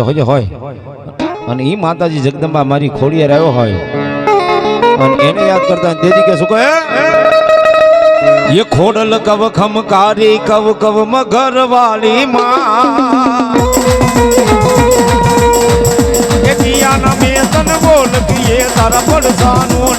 હોજે હોજે હોય. અને એ માતાજી જગદંબા મારી ખોડીએ રહ્યો હોય. અને એને યાદ કરતા તેથી કે શું કહે? એ ખોડલ કવ ખમકારી, કવ કવ મગરવાળી માં. એ જીયાના મેતન બોલ પીએ તારા પડસાનું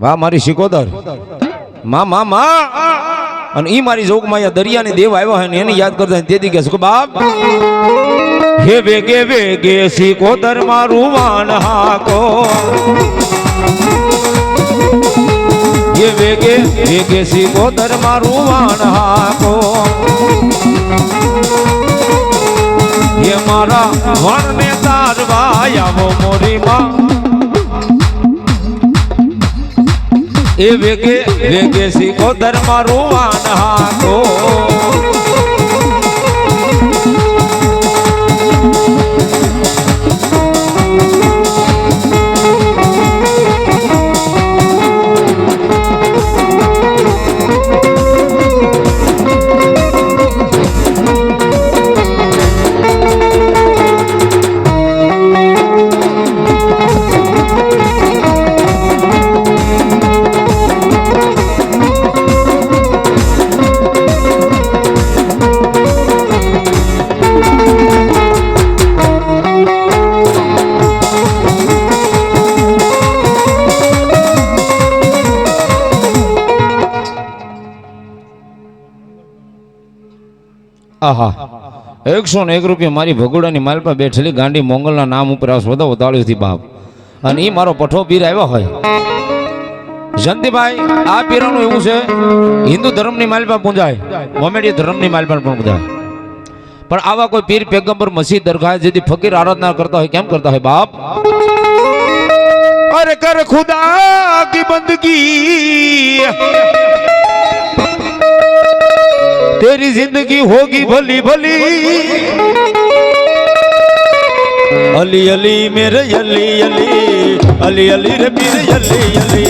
વાહ, મારી શિકોદરમાં માં માં. અને ઈ મારી જોગમાં અહીંયા દરિયાની દેવ આવ્યો હોય ને એને યાદ કરતા તેથી કે શું બાપ, હે વેગે વેગે શિકોદર મારું વાન હાકો. હે વેગે વેગે શિકોદર મારું વાન હાકો. હે મારા વણને તારવા આવો મોરી માં એ વેગે વેગે શિકોદર મારું વાન હાકો એકસો ને એક રૂપિયા મારી ભગોડાની માલપા બેઠેલી ગાંડી મોંગલના નામ ઉપર આ સોદા ઉતાળ્યો હતી બાપ. અને એ મારો પઠો પીર આવ્યો હોય. જંતીભાઈ આ પીરાનું એવું છે, હિન્દુ ધર્મની માલપા પૂંજાય મોમેડી ધર્મની માલપા પણ પૂંજાય. પણ આવા કોઈ પીર પેગમ્બર મસીદ દરગાહ જેથી ફકીર આરાધના કરતા હોય, કેમ કરતા હોય બાપ? અરે કર ખુદા કી બંદગી. तेरी ज़िंदगी होगी भली भली। अली अली मेरे अली अली अली अली रे मेरे अली अली।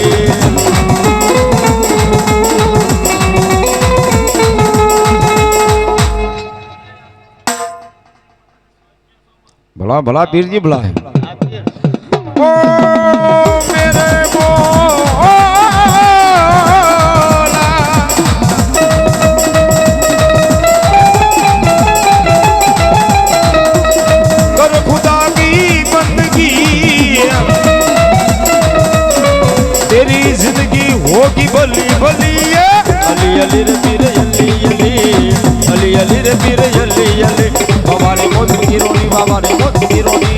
भला भला पीर जी भला है ಹೋಗಿ ಬಲಿ ಬಲಿಯೇ ಅಲಿ ಅಲಿರ ಬಿರೆಯಲ್ಲಿ ಎಲ್ಲಿ ಅಲಿ ಅಲಿರ ಬಿರೆಯಲ್ಲಿ ಎಲ್ಲಿ ಬಾಬಾನೆ ಮೋದಿರೋನಿ ಬಾಬಾನೆ ಮೋದಿರೋನಿ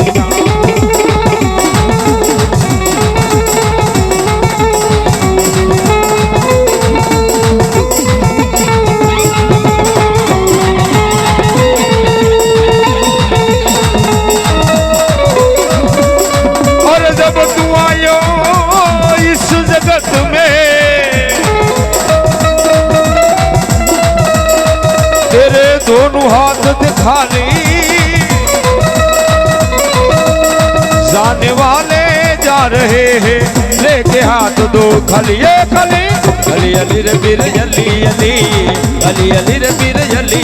ಕಲಿಯೇ ಕಲಿ ಕಲಿಯಲಿರ ಬಿರಯಲ್ಲಿ ಅಲಿ ಕಲಿಯಲಿರ ಬಿರಯಲ್ಲಿ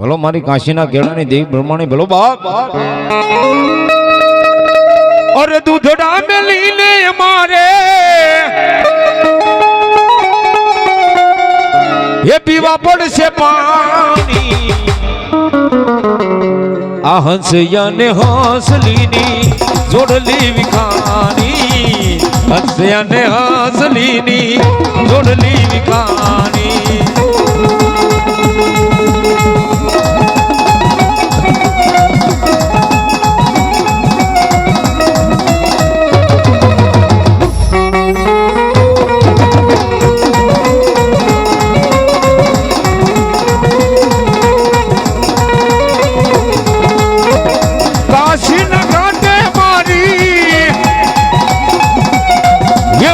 ભલો મારી કાશીના કેળાની દેવી બ્રહ્માણી, ભલો બાપ. અરે દૂધડા મેલીને મારે. એ પીવા પડશે પાણી. આ હંસયાને હંસલીની જોડલી વિખાણી. હંસયાને હંસલીની જોડલી વિખાણી.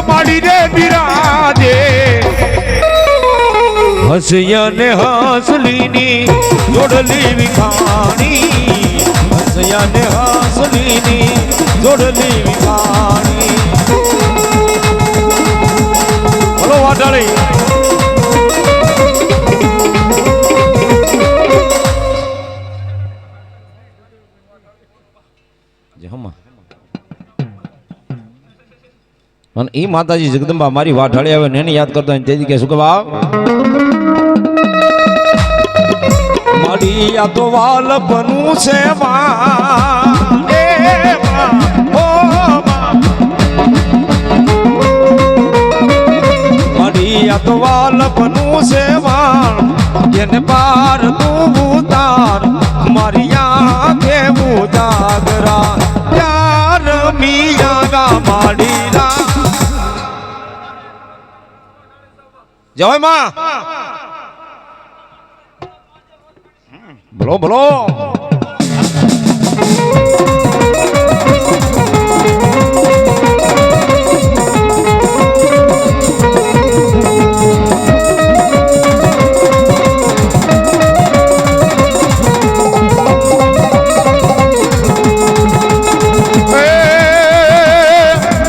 એ બિરાજે. રે ને હસલીની જોડલી વિખાણી. હસયાને હસલીની જોડલી વિખાણી. બોલો વાટાળી અને એ માતાજી જગદંબા મારી વાઢાળી આવે ને એને યાદ કરતો હોય ને તેથી કે શું કે બાપ? મારી આ તો વાલપનું છે માં. એ માં, ઓ માં. મારી આ તો વાલપનું છે માં. એને પાર તું ઉતાર મારી આંખે ઉજાગરા. યાર જય માં. બોલો બોલો.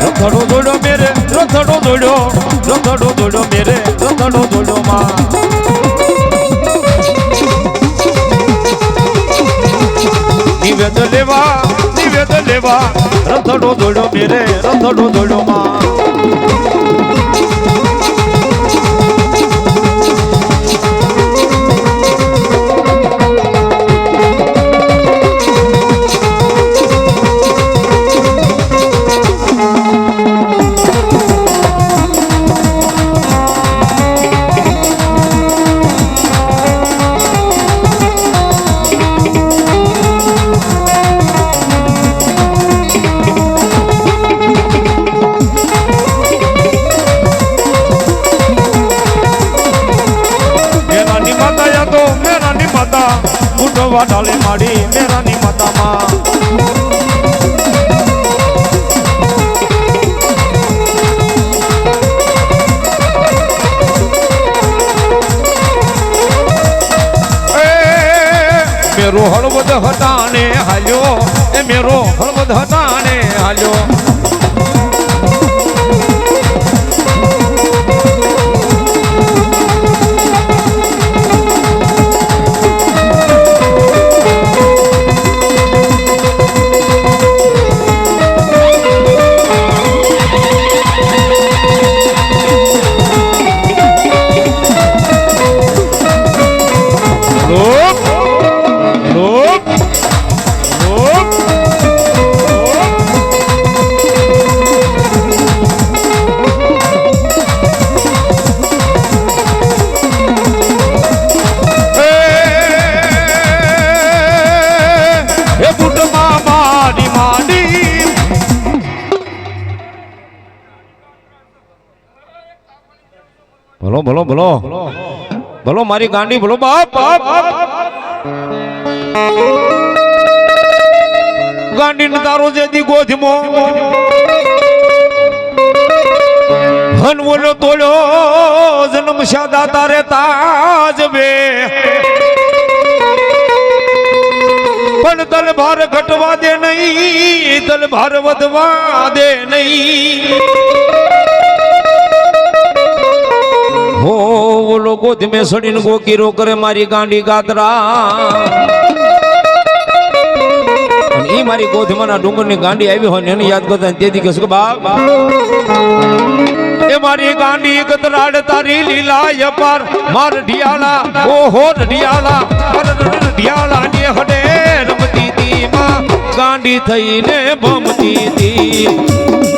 રોથડો દોડ્યો મેરે રોથડો દોડો રથડો દોડો મેરે રથડો દોડો માં. નિવેદ લેવા નિવેદ લેવા રથડો દોડો મેરે રથડો દોડો માં. મારી ગાંડી બોલો, બાપ ગાંડી તારો જે દી ગોધમો. હન બોલો તોડ્યો, જન્મ સાદા તારે તાજ બે પણ તલ ભાર ઘટવા દે નહીં તલ ભાર વધવા દે નહીં. ઓલો ગોધમે સડીને ગોકીરો કરે મારી ગાંડી ગાતરા ઈ મારી કોથમાના ડુંગરની ગાંડી આવી હોય ને એને યાદ કરતા તેથી કહેશું કે બા એ મારી ગાંડી ગતરાડ તારી લીલા યપાર માર ઢિયાલા ઓહો ઢિયાલા પર ઢિયાલા ને હડે રમતી તી માં. ગાંડી થઈને ભમતી તી.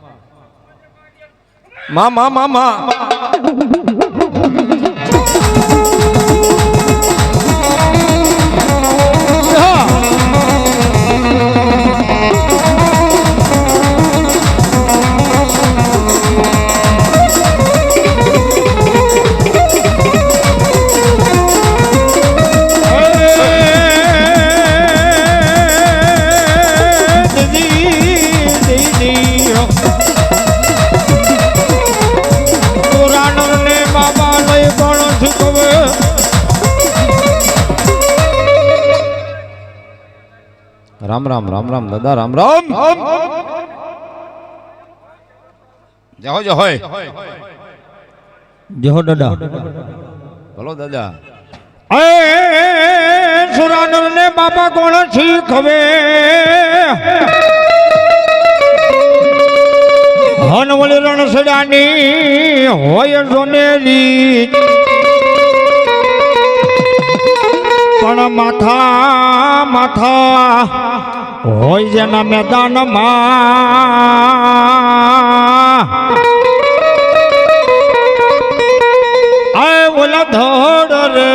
માં માં માં માં રામ રામ રામ દાદા રામ રામ. જહો જહો હોય જહો દાદા. ભલો દાદા. એ સુરાનર ને બાપા કોણ શીખવે? હનવળી રણસડાની હોય સોનેલી પણ માથા માથા, હોય જેના મેદાનમાં. ઓલા ધોડ રે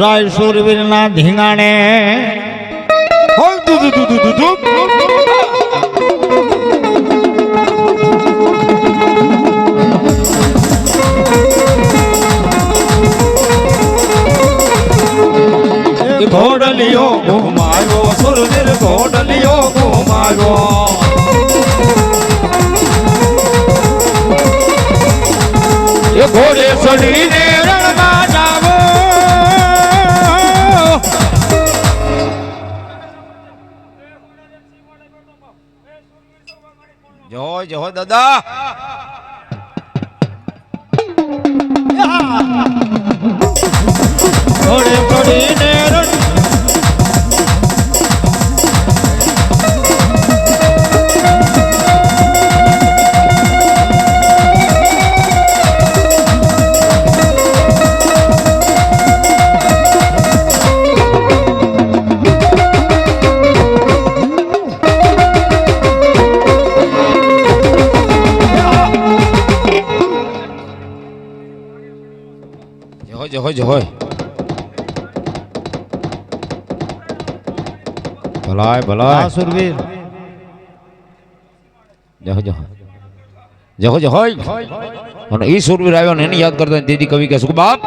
રાય સુરવીર ના ધીંગાણે. હોય દુ દુ દુ ઘોડલિયો ઘુમાયો સુરવીર ઘોડલિયો ઘુમાયો એ ઘોડે ચડીને રણમાં જાવો. જય જો હો. દાદા ઘોડે ચડીને ભલાય ભલાય સુરવીર જહો જહો જહો જહો અને ઈ સુરવીર આવ્યો ને એને યાદ કરતા દીદી કવિ કે શું બાપ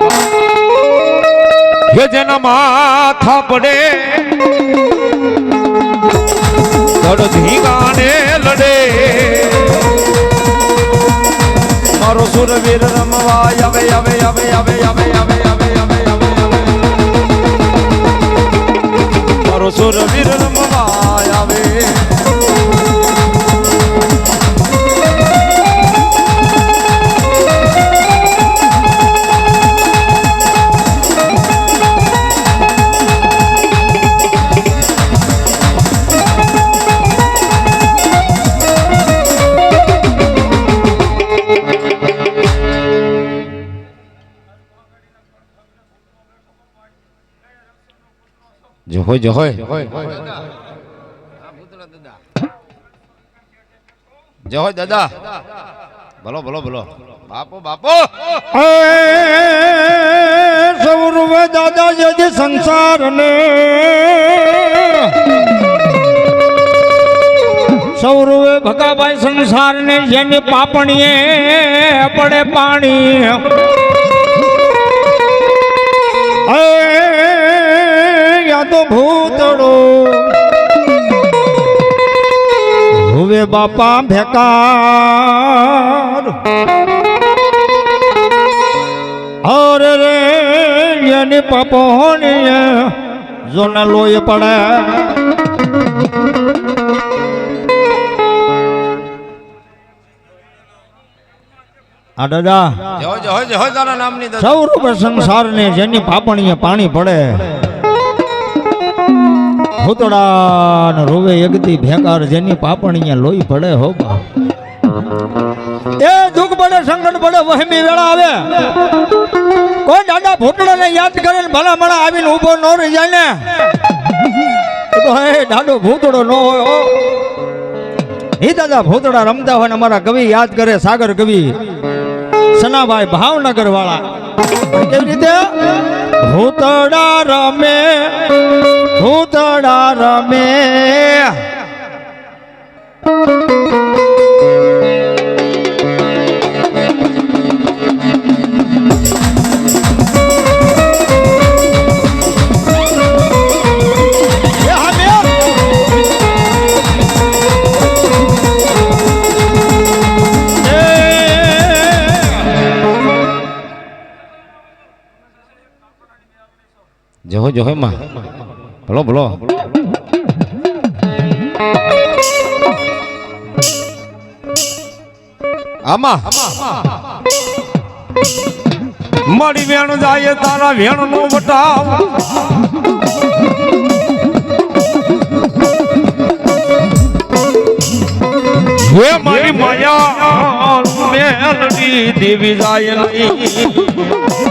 હે જેના માથા પડે ધડધી ગાને લડે મારો સુરવીર રમવા આવે આવે આવે આવે આવે આવે સુરવીર રમવા આવે. હોય જો હોય જો હોય દાદા. બોલો બોલો બોલો. બાપો બાપો. એ સૌરવે દાદા જે સંસાર ને સૌરવે ભગાભાઈ સંસાર ને જેની પાપણીએ પડે પાણી. भूतड़ो हुए बापा भेकार और रे पपोन जो न लोए पड़े। जो जो जो जो नाम नहीं सौ रुपये संसार ने जेनी पापणी पानी पड़े। ભૂતડા ને રોવે એકતી ભેકાર જેની પાપણીએ લોહી પડે હો બા. એ દુઃખ પડે, સંકટ પડે, વહેમી વેળા આવે. કોઈ દાદા ભૂતડાને યાદ કરે ને ભલા મળા આવીને ઊભો ન રહી જાય ને. તો હે, દાદો ભૂતડો ન હોય હો. હે દાદા ભૂતડા રમતા હોય ને અમારા કવિ યાદ કરે, સાગર કવિ. સનાભાઈ ભાવનગર વાળા કેવી રીતે? ભૂતડા રમે ભૂતડા રમે. જોહો જોહો માં બોલો બોલો આમાં. મારી વેણ જાય તારા વેણ નો બટાવ હે મારી માયા, મેલડી દેવી જાય નહીં.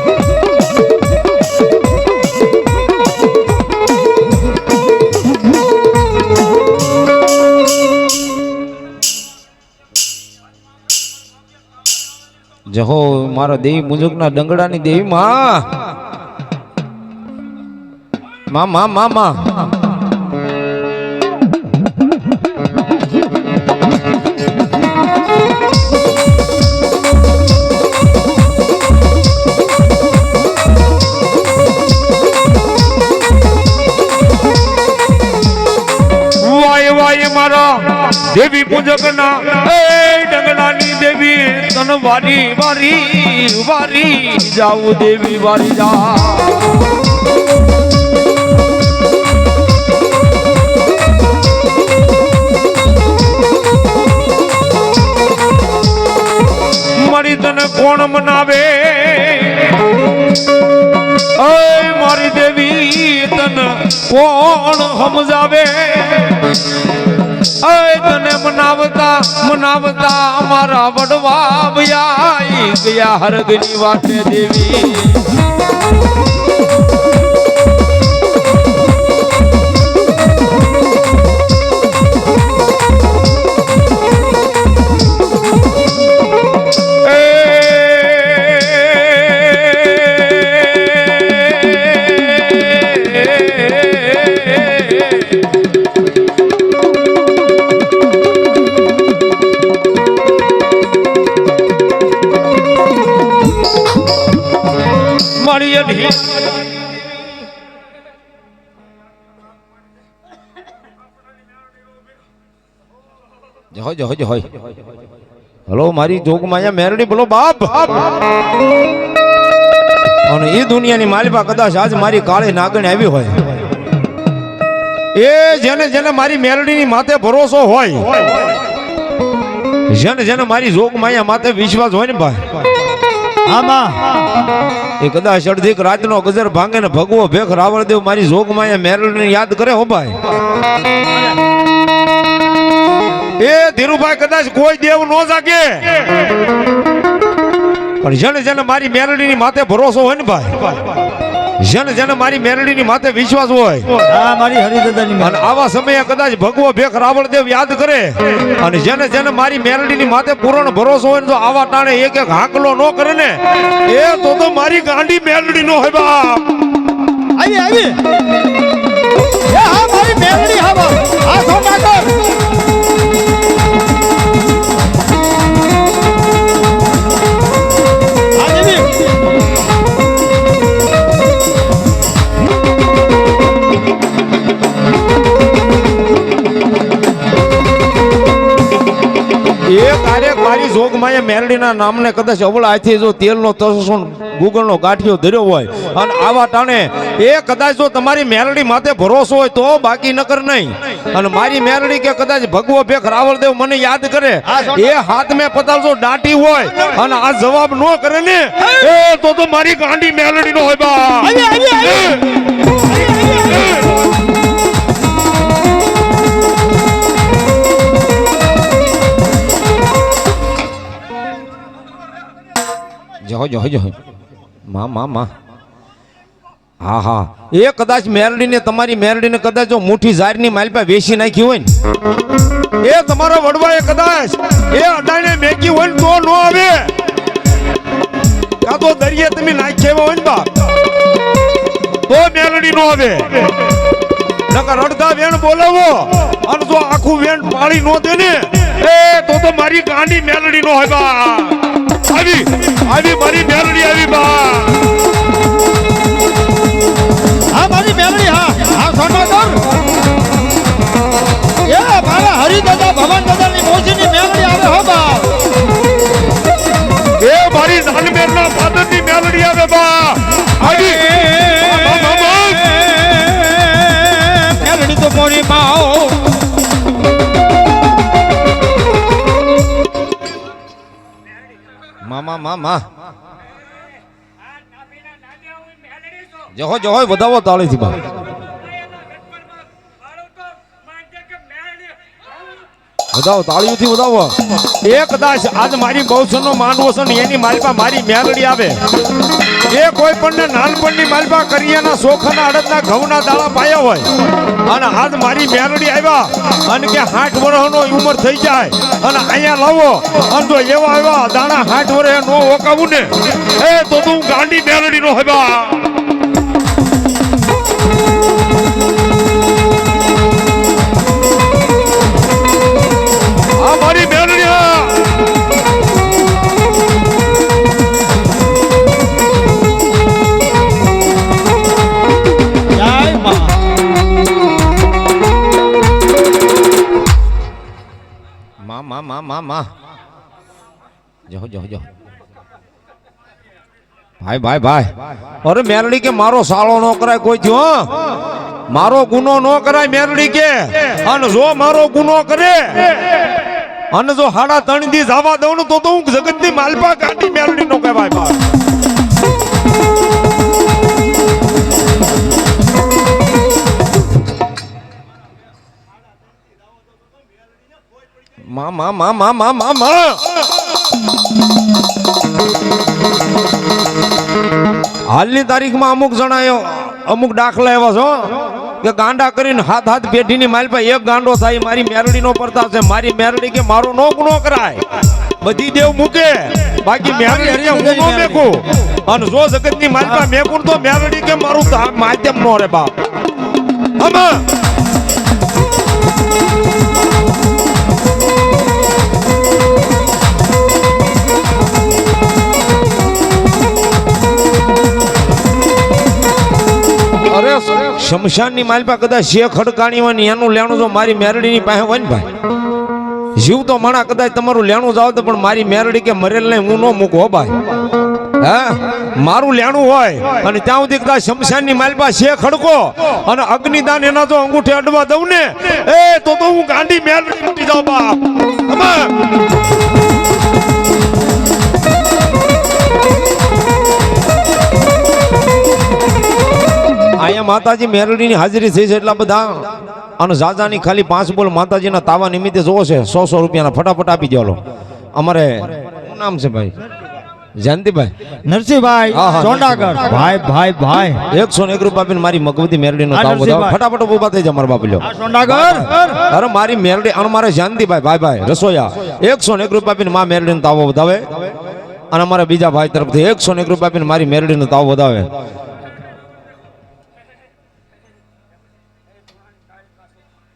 જહો મારા દેવી મુજુકના ડંગડાની દેવી માં મા મા મા મા. વાય વાય મારા. દેવી પૂજક ના. એ ડંગલાની દેવી તન વારી વારી વારી જાઉં દેવી વારી જા. મારી તને કોણ મનાવે? મારી દેવી તન કોણ સમજાવે? તને મનાવતા મનાવતા અમારા વડવા ગયા હરગની વાટે દેવી. હલો, મારી જોગમાયા મેરડી, બોલો બાપ. અને એ દુનિયાની માલિપા કદાચ આજ મારી કાળી નાગણી આવી હોય. એ જેને જેને મારી મેરડીની માથે ભરોસો હોય, જેને જેને મારી જોગમાયા માથે વિશ્વાસ હોય ને ભાઈ આમાં એ કદાચ અડધીક રાતનો ગજર ભાંગે ને ભગવો ભેખ રાવણ દેવ મારી મેરલ ને યાદ કરે હો, ભાઈ. એ ધીરુભાઈ કદાચ કોઈ દેવ નો જાગે. પણ જેને જેને મારી મેરડીની માથે ભરોસો હોય ને, ભાઈ જેને જેને મારી મેરડીની માથે વિશ્વાસ હોય. હા મારી હરિદાદાની અને આવા સમયે કદાચ ભગવો ભેખ રાવળદેવ યાદ કરે. અને જેને જેને મારી મેરડીની માથે પૂર્ણ ભરોસો હોય ને જો આવા ટાણે એક એક હાકલો ન કરે ને. એ તો તો મારી ગાંડી મેરડી નો હોય બાપ. આવી આવી. હા મારી મેરડી હા બાપ. આ સોના કર એ કાર્ય મારી જોગમાએ મેરડીના નામને કદાચ અવળાથી જો તેલનો તસો ગુગળનો ગાંઠિયો ધર્યો હોય અને આવા ટાણે એ કદાચ જો તમારી મેરડી માથે ભરોસો હોય તો બાકી નકર નહીં. અને મારી મેરડી કે કદાચ ભગવો ભેખ રાવળદેવ મને યાદ કરે એ હાથ મેં પતાવજો દાટી હોય અને આ જવાબ ન કરે ને એ તો તો મારી ગાંડી મેરડી નો હોય બા. જહો જહો માં માં માં. હા હા. એ કદાચ મેરડીને, તમારી મેરડીને કદાચ જો મુઠ્ઠી ઝારની માલપા વેચી નાખી હોય ને. એ તમારા વડવાએ કદાચ એ અડાણે મેકી હોય તો નો આવે. કાં તો દરિયે તમે નાખ્યા હોય ને બાપ. તો મેરડી નો આવે. નકર અડધા વેણ બોલાવો અને જો આખું વેણ પાળી નો દે ને, એ તો તો મારી ગાંડી મેલડી નો હોય બા આવી આવી મારી મેલડી આવી બા. મામા. જહો જહો વધાવો તાળીથી બા. વધાવો તાળીઓથી વધાવો. એ કદાચ આજ મારી બહુસરનો માનવો છે ને એની પાસે મારી મેલડી આવે. એ કોઈ પણ નાનપણની માલપા કરિયાના સોખાના અડદના ઘઉંના દાણા પાયા હોય અને હાથ મારી મેરડી આવ્યા અને કે સાઠ વર્ષનો ઉંમર થઈ જાય અને અહીંયા લાવો અને તો એવા એવા દાણા સાઠ વરે નો ઓકાવું ને, એ તો તું ગાંડી મેરડીનો નો હોય ભાઈ ભાઈ ભાઈ. અરે મેરડી કે મારો સાળો નો કરાય કોઈ થયો મારો ગુનો નો કરાય મેરડી કે. અને જો મારો ગુનો કરે, અને જો હાડા ત્રણ દી જવા દઉં ને તો તો હું જગતની માલપા કાઢી મેરડી નો કહેવાય ભાઈ માં માં માં માં હાલની તારીખમાં અમુક જણાયો અમુક દાખલા એવા છો કે ગાંડા કરીને હાથ હાથ પેઢીની માલ પર એક ગાંડો થાય, મારી મેરડી નો પડતા છે મારી મેરડી કે મારો નો ગુનો કરાય. બધી દેવ મૂકે, બાકી મેરડી હું નો મેકું. અને જો જગતની માલ પર મેકું તો મેરડી કે મારું માધ્યમ નો રે બાપ. આમાં શમશાનની માલપા કદાચ શેખ ખડકાણી હોય ને એનું લેણું જો મારી મેરડીની પાસે હોય ને ભાઈ. જીવ તો માણા કદાચ તમારું લેણું જાવ તો પણ મારી મેરડી કે મરેલ ને હું ન મૂકું ભાઈ. હા? મારું લેણું હોય, અને ત્યાં સુધી કદાચ શમશાનની માલપા શે ખડકો, અને અગ્નિદાન એના તો અંગૂઠે અડવા દઉં ને, એ તો તો હું ગાંડી મેરડી મૂકી જાઉં બાપ. અહીંયા માતાજી મેરડીની હાજરી થઈ છે એટલા બધા. અને જાજાની ખાલી પાંચ બોલ માતાજીના તાવા નિમિત્તે જોવો છે. સો સો રૂપિયાના ફટાફટ આપી દેલો અમારે શું નામ છે ભાઈ? જયંતિભાઈ. નરસિંહભાઈ ભાઈ ભાઈ ભાઈ. એકસો ને એક રૂપિયા આપીને મારી મગવતી મેરડીનો હા, તાવ બતાવો ફટાફટ ઊભા થઈ જાય મારા બાપ લ્યો. અરે મારી મેરડી અને મારે જયંતિભાઈ ભાઈ ભાઈ રસોયા. એકસો ને એક રૂપિયા આપીને મા મેરડીનો તાવો વધાવે. અને અમારા બીજા ભાઈ તરફથી એકસો ને એક રૂપિયા આપીને મારી મેરડીનો તાવ વધાવે.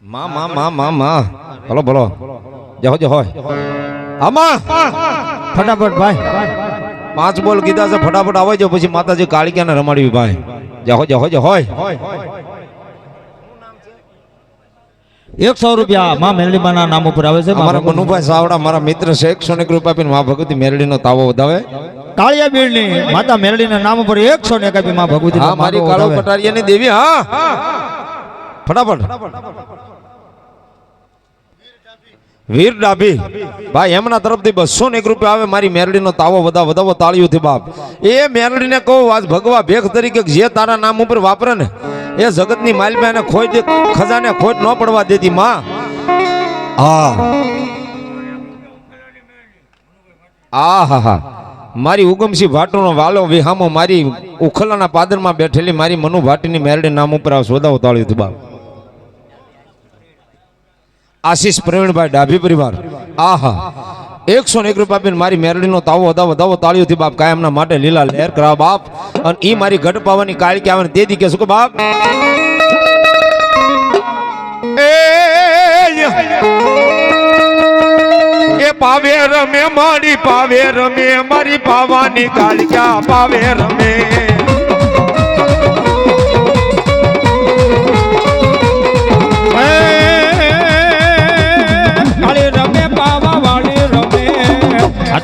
માં માં માં માં માં ભલો ભલો જહો જહો હોય આમાં ફટાફટ ભાઈ પાંચ બોલ કીધા છે ફટાફટ આવે છે પછી માતાજી કાળિયાને રમાડવી ભાઈ। જહો જહો જહો। હોય એકસો રૂપિયા માં મેલડીમાના નામ ઉપર આવે છે માં અમારા ભગવતી. મનુભાઈ સાવડા મારા મિત્ર છે એકસો ને એક રૂપિયા આપીને મા ભગવતી મેરડીનો તાવો વધાવે. કાળિયા બીડની માતા મેલડીના નામ ઉપર એકસો ને એક આપી માં ભગવતી હા મારી કાળો કટારિયાની દેવી હા. ફટાફટ. વીર ડાભી, ભાઈ, એમના તરફથી બસો ને એક રૂપિયા આવે, મારી મેરડીનો તાવો વધા વધાવો તાળીઓથી બાપ. એ મેરડીને કહું, આજ ભગવા ભેખ તરીકે જે તારા નામ ઉપર વાપરે ને, એ જગતની માલમાં એને દે, ખજાને ખોટ ન પડવા દેતી માં. હા. આ હા હા. મારી ઉગમસિંહ ભાટુનો વાલો વિહામો મારી ઉખલાના પાદરમાં બેઠેલી મારી મનુ ભાટીની મેરડી નામ ઉપર આ સોદાઓ હતું બાપ. આશીષ પ્રવીણભાઈ ડાભી પરિવાર. આહા. એકસો ને એક રૂપિયા આપીને મારી મેરડીનો તાવો વધાવો વધાવો તાળીઓથી બાપ કાયમના માટે લીલા લહેર કરાવ બાપ. અને ઈ મારી ઘટ પાવાની કાળી કે આવે તેથી કે શું બાપ. એ પાવે રમે, મારી પાવે રમે, મારી પાવાની કાળિયા પાવે રમે?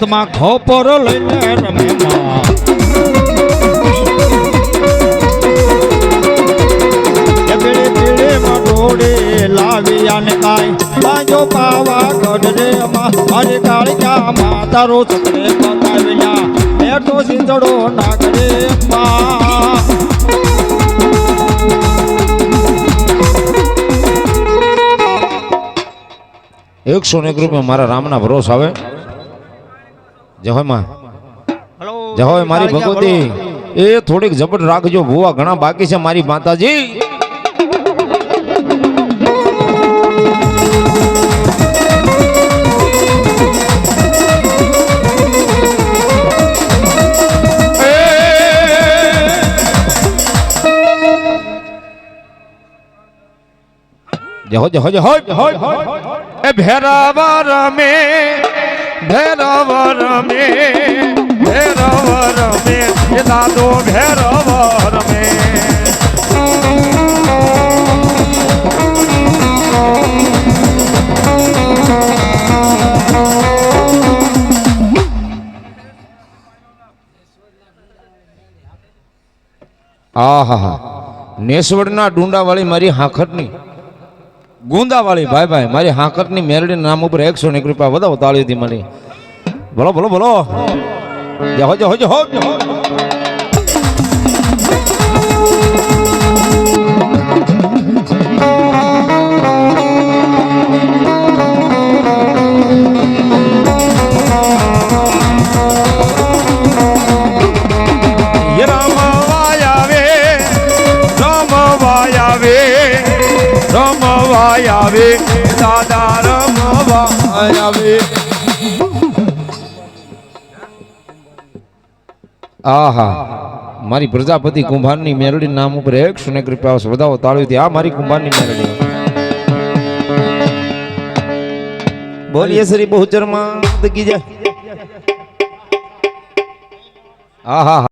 હાથમાં ખોપર લઈને રમે લાવી અને કાંઈ. બાજો પાવા ગઢ રે માં મારી તારો નાગરે માં ને એક રૂપિયા મારા રામના ભરોસ આવે. જય હોયમાં. હલો. જય હોય મારી ભગવતી. એ થોડીક ઝપટ રાખજો ભુવા ઘણા બાકી છે મારી માતાજી. જહો જહો જહો જહો એ ભેરાવા રમે. ભેરાવા રમે ભૈરવ રમે દાદો ભૈરવ રમે. આહા નેસવડના ડુંડાવાળી મારી હાંખટની ગુંદાવાળી ભાઈ ભાઈ, મારી હાંકટની મેરડી નામ ઉપર એકસો ને એક રૂપિયા વધાવો તાળીથી મળી. બોલો બોલો બોલો. જહો જહો જહો રમવાય આવે દાદા રમવાય આવે આહા મારી પ્રજાપતિ કુંભારની મેરડી નામ ઉપર એકસો ને એક રૂપિયા વધાવો તાળ્યું આ મારી કુંભારની મેરડી બોલીએ શ્રી બહુચરમાં કી જય આહા